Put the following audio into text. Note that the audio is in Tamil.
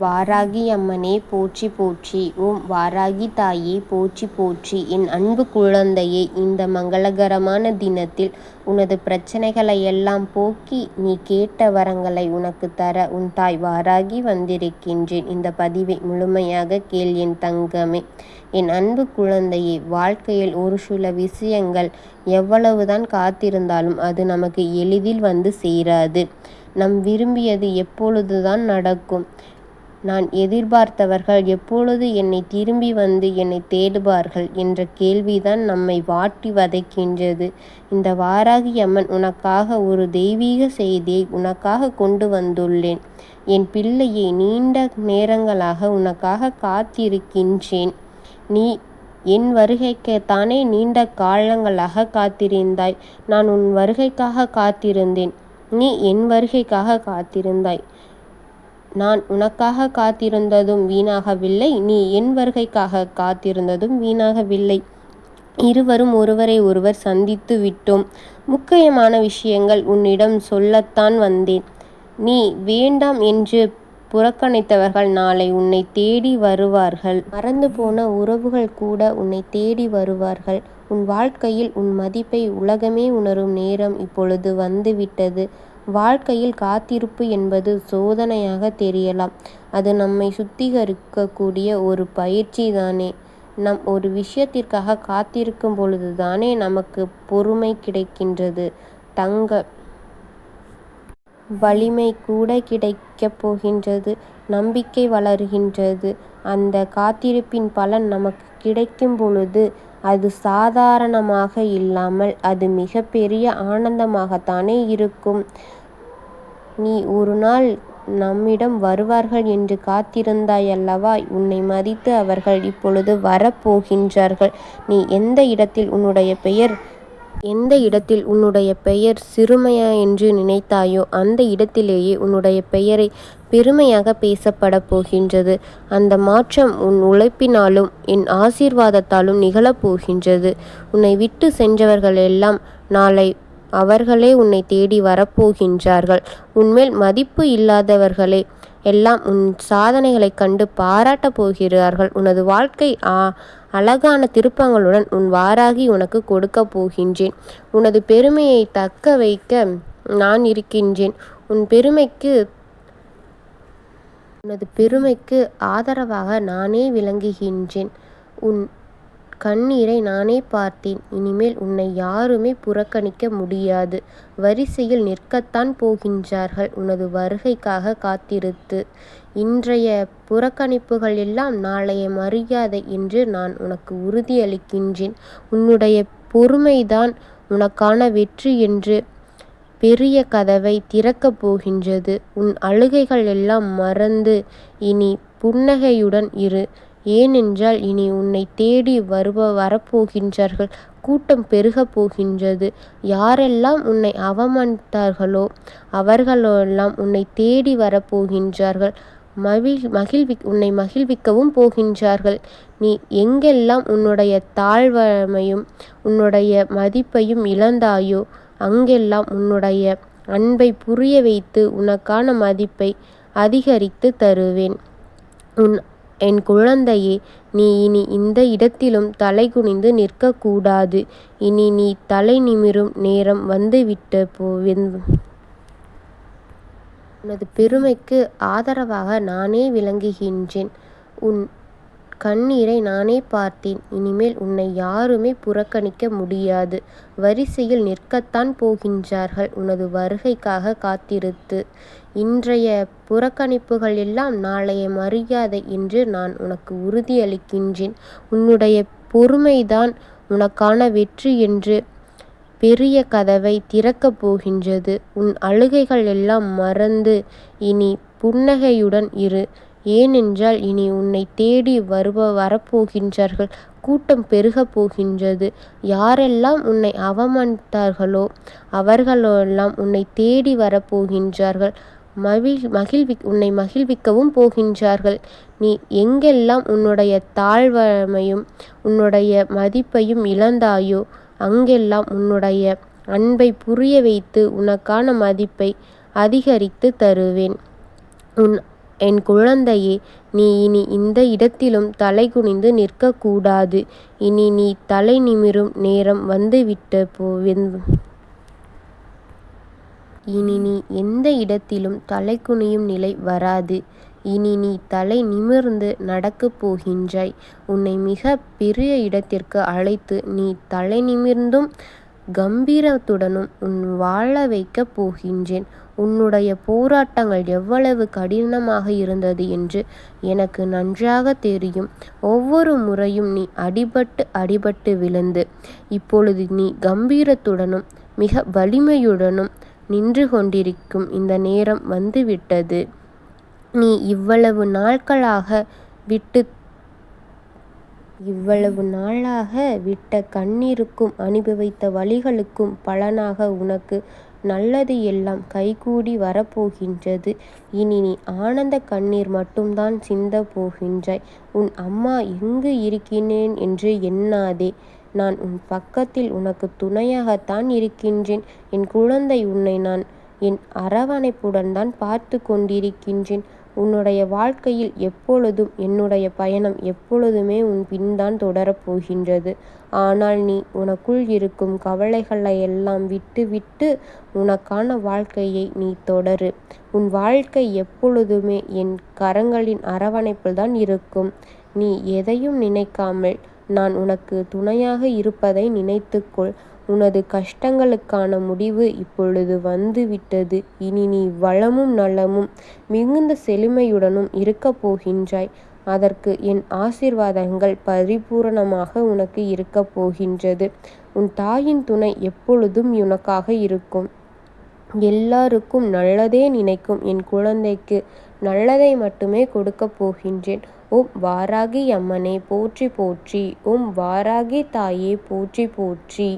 வாராகி அம்மனே போற்றி போற்றி. ஓம் வாராகி தாயே போற்றி போற்றி. என் அன்பு குழந்தையே இந்த மங்களகரமான தினத்தில் உனது பிரச்சனைகளை எல்லாம் போக்கி நீ கேட்ட வரங்களை உனக்கு தர உன் தாய் வாராகி வந்திருக்கின்றேன். இந்த பதிவை முழுமையாக கேள் என் தங்கமே. என் அன்பு குழந்தையே வாழ்க்கையில் ஒரு சில விஷயங்கள் எவ்வளவுதான் காத்திருந்தாலும் அது நமக்கு எளிதில் வந்து சேராது. நம் விரும்பியது எப்பொழுதுதான் நடக்கும். நான் எதிர்பார்த்தவர்கள் எப்பொழுது என்னை திரும்பி வந்து என்னை தேடுவார்கள் என்ற கேள்விதான் நம்மை வாட்டி வதைக்கின்றது. இந்த வாராகி அம்மன் உனக்காக ஒரு தெய்வீக செய்தியை உனக்காக கொண்டு வந்துள்ளேன். என் பிள்ளையை நீண்ட நேரங்களாக உனக்காக காத்திருக்கின்றேன். நீ என் வருகைக்குத்தானே நீண்ட காலங்களாக காத்திருந்தாய். நான் உன் வருகைக்காக காத்திருந்தேன். நீ என் வருகைக்காக காத்திருந்தாய். நான் உனக்காக காத்திருந்ததும் வீணாகவில்லை நீ என் வருகைக்காக காத்திருந்ததும் வீணாகவில்லை. இருவரும் ஒருவரை ஒருவர் சந்தித்து விட்டோம். முக்கியமான விஷயங்கள் உன்னிடம் சொல்லத்தான் வந்தேன். நீ வேண்டாம் என்று புறக்கணித்தவர்கள் நாளை உன்னை தேடி வருவார்கள். மறந்து போன உறவுகள் கூட உன்னை தேடி வருவார்கள். உன் வாழ்க்கையில் உன் மதிப்பை உலகமே உணரும் நேரம் இப்பொழுது வந்துவிட்டது. வாழ்க்கையில் காத்திருப்பு என்பது சோதனையாக தெரியலாம். அது நம்மை சுத்திகரிக்கக்கூடிய ஒரு பயிற்சி தானே நம் ஒரு விஷயத்திற்காக காத்திருக்கும் பொழுது தானே நமக்கு பொறுமை கிடைக்கின்றது. தங்க வலிமை கூட கிடைக்கப் போகின்றது. நம்பிக்கை வளர்கின்றது. அந்த காத்திருப்பின் பலன் நமக்கு கிடைக்கும் பொழுது அது சாதாரணமாக இல்லாமல் அது மிகப்பெரிய ஆனந்தமாகத்தானே இருக்கும். நீ ஒரு நாள் நம்மிடம் வருவார்கள் என்று காத்திருந்தாய் அல்லவா உன்னை மதித்து அவர்கள் இப்பொழுது வரப்போகின்றார்கள். நீ எந்த இடத்தில் உன்னுடைய பெயர் எந்த இடத்தில் உன்னுடைய பெயர் சிறுமையா என்று நினைத்தாயோ அந்த இடத்திலேயே உன்னுடைய பெயரை பெருமையாக பேசப்படப் போகின்றது. அந்த மாற்றம் உன் உழைப்பினாலும் என் ஆசீர்வாதத்தாலும் நிகழப் போகின்றது. உன்னை விட்டு சென்றவர்கள் எல்லாம் நாளை அவர்களே உன்னை தேடி வரப்போகின்றார்கள் உன்மேல் மதிப்பு இல்லாதவர்களே எல்லாம் உன் சாதனைகளைக் கண்டு பாராட்டப் போகிறார்கள். உனது வாழ்க்கை ஆ அழகான திருப்பங்களுடன் உன் வாராகி உனக்கு கொடுக்கப் போகின்றேன். உனது பெருமையை தக்க வைக்க நான் இருக்கின்றேன். உன் பெருமைக்கு உனது பெருமைக்கு ஆதரவாக நானே விளங்குகின்றேன். உன் கண்ணீரை நானே பார்த்தேன். இனிமேல் உன்னை யாருமே புறக்கணிக்க முடியாது. வரிசையில் நிற்கத்தான் போகின்றார்கள். உனது வருகைக்காக காத்திருத்து இன்றைய புறக்கணிப்புகள் எல்லாம் நாளைய மரியாதை என்று நான் உனக்கு உறுதியளிக்கின்றேன். உன்னுடைய பொறுமைதான் உனக்கான வெற்றி என்று பெரிய கதவை திறக்கப் போகின்றது. உன் அழுகைகள் எல்லாம் மறந்து இனி புன்னகையுடன் இரு. ஏனென்றால் இனி உன்னை தேடி வருப வரப்போகின்றார்கள் கூட்டம் பெருகப் போகின்றது. யாரெல்லாம் உன்னை அவமானித்தார்களோ அவர்களெல்லாம் உன்னை தேடி வரப்போகின்றார்கள். மகிழ் மகிழ்வி உன்னை மகிழ்விக்கவும் போகின்றார்கள். நீ எங்கெல்லாம் உன்னுடைய தாழ்வமையும் உன்னுடைய மதிப்பையும் இழந்தாயோ அங்கெல்லாம் உன்னுடைய அன்பை புரிய வைத்து உனக்கான மதிப்பை அதிகரித்து தருவேன். உன் என் குழந்தையே நீ இனி இந்த இடத்திலும் தலைகுனிந்து நிற்கக்கூடாது. இனி நீ தலை நிமிரும் நேரம் வந்துவிட்டு போவேன் உனது பெருமைக்கு ஆதரவாக நானே விளங்குகின்றேன். உன் கண்ணீரை நானே பார்த்தேன். இனிமேல் உன்னை யாருமே புறக்கணிக்க முடியாது. வரிசையில் நிற்கத்தான் போகின்றார்கள். உனது வருகைக்காக காத்திருத்து இன்றைய புறக்கணிப்புகள் எல்லாம் நாளைய மரியாதை என்று நான் உனக்கு உறுதியளிக்கின்றேன். உன்னுடைய பொறுமைதான் உனக்கான வெற்றி என்று பெரிய கதவை திறக்கப் போகின்றது. உன் அழுகைகள் எல்லாம் மறந்து இனி புன்னகையுடன் இரு. ஏனென்றால் இனி உன்னை தேடி வருப வரப்போகின்றார்கள் கூட்டம் பெருகப் போகின்றது. யாரெல்லாம் உன்னை அவமனித்தார்களோ அவர்களெல்லாம் உன்னை தேடி வரப்போகின்றார்கள். மகிழ் மகிழ்வி உன்னை மகிழ்விக்கவும் போகின்றார்கள். நீ எங்கெல்லாம் உன்னுடைய தாழ்வமையும் உன்னுடைய மதிப்பையும் இழந்தாயோ அங்கெல்லாம் உன்னுடைய அன்பை புரிய வைத்து உனக்கான மதிப்பை அதிகரித்து தருவேன். உன் என் குழந்தையே நீ இனி இந்த இடத்திலும் தலைகுனிந்து நிற்கக்கூடாது இனி நீ தலை நிமிரும் நேரம் வந்துவிட்டது. இனி நீ எந்த இடத்திலும் தலைகுனியும் நிலை வராது. இனி நீ தலை நிமிர்ந்து நடக்கப் போகின்றாய். உன்னை மிகப் பெரிய இடத்திற்கு அழைத்து நீ தலைநிமிர்ந்தும் கம்பீரத்துடனும் உன் வாழ வைக்கப் போகின்றேன். உன்னுடைய போராட்டங்கள் எவ்வளவு கடினமாக இருந்தது என்று எனக்கு நன்றாக தெரியும். ஒவ்வொரு முறையும் நீ அடிபட்டு அடிபட்டு விழுந்து, இப்பொழுது நீ கம்பீரத்துடனும் மிக வலிமையுடனும் நின்று கொண்டிருக்கும் இந்த நேரம் வந்துவிட்டது. நீ இவ்வளவு நாட்களாக விட்டு இவ்வளவு நாளாக விட்ட கண்ணீருக்கும் அனுபவித்த வழிகளுக்கும் பலனாக உனக்கு நல்லது எல்லாம் கைகூடி வரப்போகின்றது. இனி நீ ஆனந்தக் கண்ணீர் மட்டும்தான் சிந்தப் போகின்றாய். உன் அம்மா எங்கு இருக்கிறேன் என்று எண்ணாதே. நான் உன் பக்கத்தில் உனக்குத் துணையாகத்தான் இருக்கின்றேன். என் குழந்தை உன்னை நான் என் அரவணைப்புடன் தான் பார்த்துக் கொண்டிருக்கின்றேன். உன்னுடைய வாழ்க்கையில் எப்பொழுதும் என்னுடைய பயணம் எப்பொழுதுமே உன் பின்தான் தொடரப் போகின்றது. ஆனால் நீ உனக்குள் இருக்கும் கவலைகளையெல்லாம் விட்டுவிட்டு உனக்கான வாழ்க்கையை நீ தொடரு. உன் வாழ்க்கை எப்பொழுதுமே என் கரங்களின் அரவணைப்பில்தான் இருக்கும். நீ எதையும் நினைக்காமல் நான் உனக்கு துணையாக இருப்பதை நினைத்துக்கொள். உனது கஷ்டங்களுக்கான முடிவு இப்பொழுது வந்துவிட்டது. இனி நீ வளமும் நலமும் மிகுந்த செழுமையுடனும் இருக்கப் போகின்றாய். அதற்கு என் ஆசீர்வாதங்கள் பரிபூரணமாக உனக்கு இருக்கப் போகின்றது. உன் தாயின் துணை எப்பொழுதும் உனக்காக இருக்கும். எல்லாருக்கும் நல்லதே நினைக்கும் என் குழந்தைக்கு நல்லதை மட்டுமே கொடுக்கப் போகின்றேன். ஓம் வாராகி அம்மனே போற்றி போற்றி! ஓம் வாராகி தாயே போற்றி போற்றி!